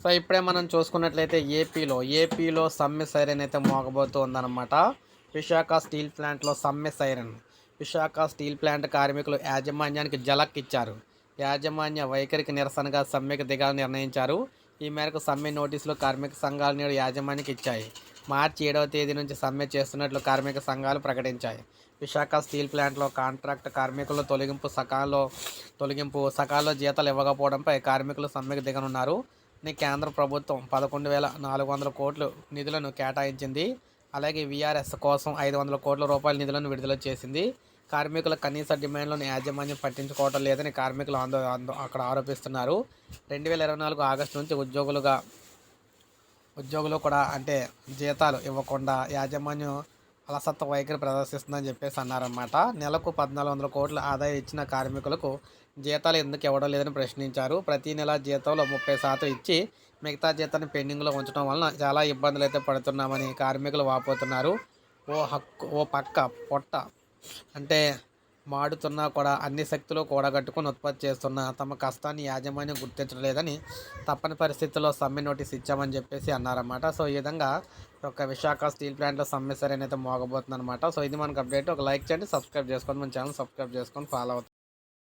So ఇప్పుడే మనం చూసుకున్నట్లయితే ఏపీలో ఏపీలో సమ్మె సైరన్ అయితే మోగబోతుందన్నమాట. విశాఖ స్టీల్ ప్లాంట్లో సమ్మె సైరన్ విశాఖ స్టీల్ ప్లాంట్ కార్మికులు యాజమాన్యానికి జలక్ ఇచ్చారు. యాజమాన్య వైఖరికి నిరసనగా సమ్మెకు దిగాలని నిర్ణయించారు. ఈ మేరకు సమ్మె నోటీసులు కార్మిక సంఘాలు నేడు యాజమాన్యానికి ఇచ్చాయి. మార్చి ఏడవ తేదీ నుంచి సమ్మె చేస్తున్నట్లు కార్మిక సంఘాలు ప్రకటించాయి. విశాఖ స్టీల్ ప్లాంట్లో కాంట్రాక్ట్ కార్మికుల తొలగింపు సకాల్లో తొలగింపు సకాల్లో జీతాలు ఇవ్వకపోవడంపై కార్మికులు సమ్మెకు దిగనున్నారు. ని కేంద్ర ప్రభుత్వం పదకొండు వేల నాలుగు వందల కోట్లు నిధులను కేటాయించింది. అలాగే విఆర్ఎస్ కోసం ఐదు వందల కోట్ల రూపాయల నిధులను విడుదల చేసింది. కార్మికుల కనీస డిమాండ్లను యాజమాన్యం పట్టించుకోవటం లేదని కార్మికులు ఆందో ఆందో అక్కడ ఆరోపిస్తున్నారు. రెండు వేల ఇరవై నాలుగు ఆగస్టు నుంచి ఉద్యోగులుగా ఉద్యోగులు కూడా అంటే జీతాలు ఇవ్వకుండా యాజమాన్యం అలసత్వ వైఖరి ప్రదర్శిస్తుందని చెప్పేసి అన్నారన్నమాట. నెలకు పద్నాలుగు వందల కోట్ల ఆదాయం ఇచ్చిన కార్మికులకు జీతాలు ఎందుకు ఇవ్వడం లేదని ప్రశ్నించారు. ప్రతి నెల జీతంలో ముప్పై శాతం ఇచ్చి మిగతా జీతాన్ని పెండింగ్లో ఉంచడం వలన చాలా ఇబ్బందులు అయితే పడుతున్నామని కార్మికులు వాపోతున్నారు. ఓ హక్కు ఓ పక్క పొట్ట అంటే మాడుతున్నా కూడా అన్ని శక్తులు కూడగట్టుకుని ఉత్పత్తి చేస్తున్న తమ కష్టాన్ని యాజమాన్యం గుర్తించడం లేదని తప్పని పరిస్థితుల్లో సమ్మె నోటీస్ ఇచ్చామని చెప్పేసి అన్నారన్నమాట. సో ఈ విధంగా ఒక విశాఖ స్టీల్ ప్లాంట్లో సమ్మె సరైన అయితే మోగబోతుంది అనమాట సో ఇది మనకు అప్డేట్. ఒక లైక్ చేయండి సబ్స్క్రైబ్ చేసుకోండి. మన ఛానల్ సబ్స్క్రైబ్ చేసుకొని ఫాలో అవుతుంది